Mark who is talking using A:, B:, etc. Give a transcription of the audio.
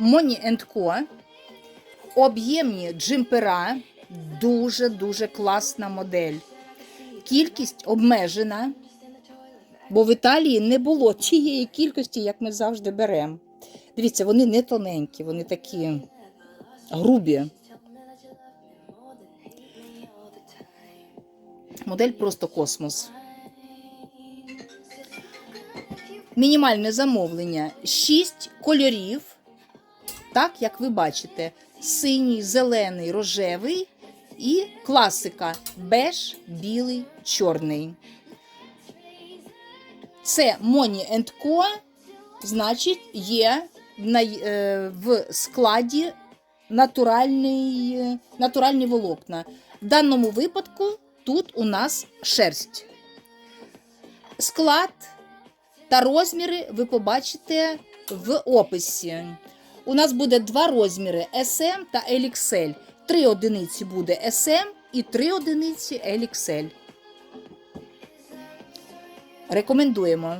A: Money Co. Об'ємні джимпера. Дуже-дуже класна модель. Кількість обмежена, бо в Італії не було тієї кількості, як ми завжди беремо. Дивіться, вони не тоненькі, вони такі грубі. Модель просто космос. Мінімальне замовлення 6 кольорів. Так, як ви бачите, синій, зелений, рожевий і класика беж, білий, чорний. Це Money Co, значить, є е, в складі натуральний, натуральні волокна. В даному випадку тут у нас шерсть. Склад та розміри ви побачите в описі. У нас буде два розміри SM та LXL. Три одиниці буде SM і три одиниці LXL. Рекомендуємо.